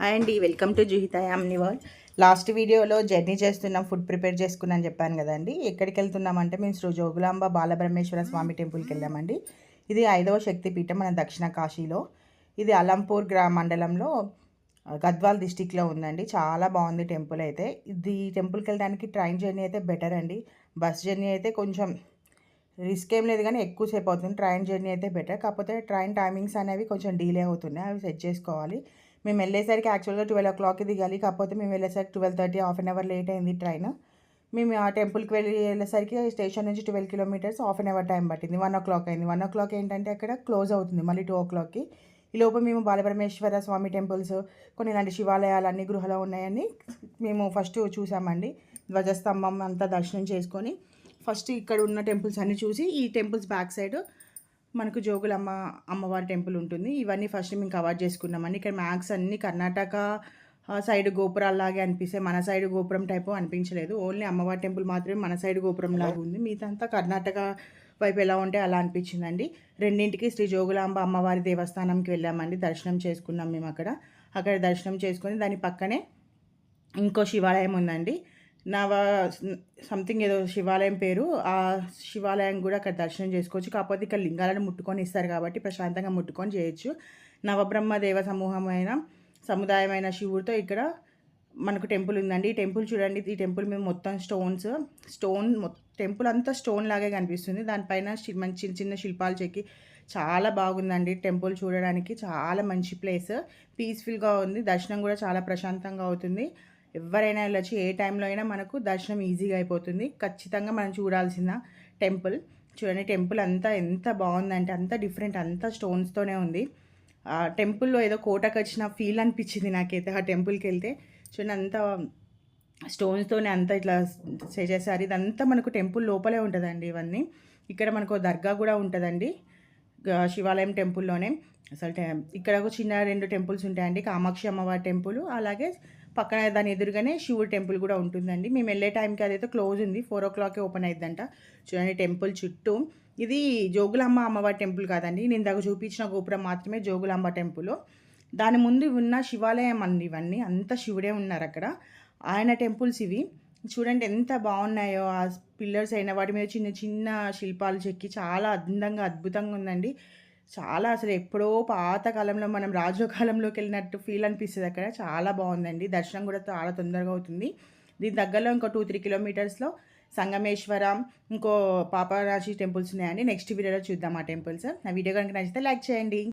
Hi అండి welcome to Juhitha yummy world. Last వీడియోలో journey చేస్తున్నాం ఫుడ్ ప్రిపేర్ చేసుకున్నాను చెప్పాను కదండి. ఎక్కడికి వెళ్తున్నామంటే మేము శ్రీ జోగులాంబ బాలబ్రహ్మేశ్వర స్వామి టెంపుల్కి వెళ్ళామండి. ఇది ఐదవ శక్తిపీఠం మన దక్షిణ కాశీలో. ఇది అలంపూర్ గ్రా మండలంలో గద్వాల్ డిస్టిక్లో ఉందండి. చాలా బాగుంది టెంపుల్ అయితే. ఇది టెంపుల్కి వెళ్ళడానికి ట్రైన్ జర్నీ అయితే బెటర్ అండి. బస్ జర్నీ అయితే కొంచెం రిస్క్ ఏం లేదు కానీ ఎక్కువసేపు అవుతుంది. ట్రైన్ జర్నీ అయితే బెటర్. కాకపోతే ట్రైన్ టైమింగ్స్ అనేవి కొంచెం డీలే అవుతున్నాయి. అవి సెట్ చేసుకోవాలి. మేము వెళ్ళేసరికి యాక్చువల్గా ట్వెల్వ్ ఓ క్లాక్కి దిగాలి. కాకపోతే మేము వెళ్ళేసరికి twelve thirty half an hour late అయింది ట్రైన్ మేము ఆ టెంపుల్కి వెళ్ళి వెళ్ళేసరికి స్టేషన్ నుంచి twelve kilometres half an hour time పట్టింది. వన్ ఓ క్లాక్ అయింది. వన్ ఓ క్లాక్ ఏంటంటే అక్కడ క్లోజ్ అవుతుంది మళ్ళీ టూ ఓ క్లాక్కి ఈ లోపు మేము బాలపరమేశ్వర స్వామి టెంపుల్స్ కొన్ని ఇలాంటి శివాలయాలు అన్ని గృహలో ఉన్నాయని మేము ఫస్ట్ చూసామండి. ధ్వజస్తంభం అంతా దర్శనం చేసుకొని ఫస్ట్ ఇక్కడ ఉన్న టెంపుల్స్ అన్ని చూసి ఈ టెంపుల్స్ బ్యాక్ సైడ్ మనకు జోగులమ్మ అమ్మవారి టెంపుల్ ఉంటుంది. ఇవన్నీ ఫస్ట్ మేము కవర్ చేసుకున్నామండి. ఇక్కడ మ్యాక్స్ అన్ని కర్ణాటక సైడ్ గోపురాల్లాగే అనిపిస్తే మన సైడ్ గోపురం టైపు అనిపించలేదు. ఓన్లీ అమ్మవారి టెంపుల్ మాత్రమే మన సైడ్ గోపురం లాగా ఉంది. మిగతా కర్ణాటక వైపు ఎలా ఉంటే అలా అనిపించిందండి. రెండింటికి శ్రీ జోగులాంబ అమ్మవారి దేవస్థానంకి వెళ్ళామండి. దర్శనం చేసుకున్నాం మేము అక్కడ అక్కడ దర్శనం చేసుకొని దాని పక్కనే ఇంకో శివాలయం ఉందండి. నవ సంథింగ్ ఏదో శివాలయం పేరు ఆ శివాలయం కూడా అక్కడ దర్శనం చేసుకోవచ్చు. కాకపోతే ఇక్కడ లింగాలను ముట్టుకొని ఇస్తారు కాబట్టి ప్రశాంతంగా ముట్టుకొని చేయొచ్చు. నవబ్రహ్మ దేవ సమూహమైన సముదాయమైన శివుడితో ఇక్కడ మనకు టెంపుల్ ఉందండి. ఈ టెంపుల్ చూడండి ఈ టెంపుల్ మేము మొత్తం స్టోన్స్ స్టోన్ టెంపుల్ అంతా స్టోన్ లాగే కనిపిస్తుంది. దానిపైన మంచి చిన్న చిన్న శిల్పాలు చెక్కి చాలా బాగుందండి టెంపుల్ చూడడానికి. చాలా మంచి ప్లేస్. పీస్ఫుల్గా ఉంది. దర్శనం కూడా చాలా ప్రశాంతంగా అవుతుంది. ఎవరైనా వెళ్ళొచ్చు ఏ టైంలో అయినా మనకు దర్శనం ఈజీగా అయిపోతుంది. ఖచ్చితంగా మనం చూడాల్సిన టెంపుల్ చూడండి టెంపుల్ అంతా ఎంత బాగుందంటే అంత డిఫరెంట్ అంతా స్టోన్స్తోనే ఉంది. ఆ టెంపుల్లో ఏదో కోటకు వచ్చిన ఫీల్ అనిపించింది నాకైతే ఆ టెంపుల్కి వెళ్తే. చూడండి అంత స్టోన్స్తోనే అంతా ఇట్లా చేసేసారు. ఇదంతా మనకు టెంపుల్ లోపలే ఉంటుందండి ఇవన్నీ. ఇక్కడ మనకు దర్గా కూడా ఉంటుందండి శివాలయం టెంపుల్లోనే. అసలు ఇక్కడ ఒక చిన్న రెండు టెంపుల్స్ ఉంటాయండి కామాక్షి అమ్మవారి టెంపుల్ అలాగే పక్కన దాని ఎదురుగానే శివుడు టెంపుల్ కూడా ఉంటుందండి. మేము వెళ్ళే టైంకి అదైతే క్లోజ్ ఉంది. ఫోర్ ఓ క్లాకే ఓపెన్ అయిద్దంట. చూడండి టెంపుల్ చుట్టూ. ఇది జోగులాంబ అమ్మవారి టెంపుల్ కాదండి. నేను దగ్గర చూపించిన గోపురం మాత్రమే జోగులాంబ టెంపుల్. దాని ముందు ఉన్న శివాలయం అండి ఇవన్నీ. అంత శివుడే ఉన్నారు అక్కడ. ఆయన టెంపుల్స్ ఇవి. చూడండి ఎంత బాగున్నాయో. ఆ పిల్లర్స్ అయిన వాటి మీద చిన్న చిన్న శిల్పాలు చెక్కి చాలా అందంగా అద్భుతంగా ఉందండి. చాలా అసలు ఎప్పుడో పాత కాలంలో మనం రాజుల కాలంలోకి వెళ్ళినట్టు ఫీల్ అనిపిస్తుంది అక్కడ. చాలా బాగుందండి. దర్శనం కూడా చాలా తొందరగా అవుతుంది. దీని దగ్గరలో ఇంకో టూ త్రీ కిలోమీటర్స్లో సంగమేశ్వరం ఇంకో పాపరాశి టెంపుల్స్ ఉన్నాయండి. నెక్స్ట్ వీడియోలో చూద్దాం ఆ టెంపుల్స్ నా వీడియో కనుక నచ్చితే లైక్ చేయండి.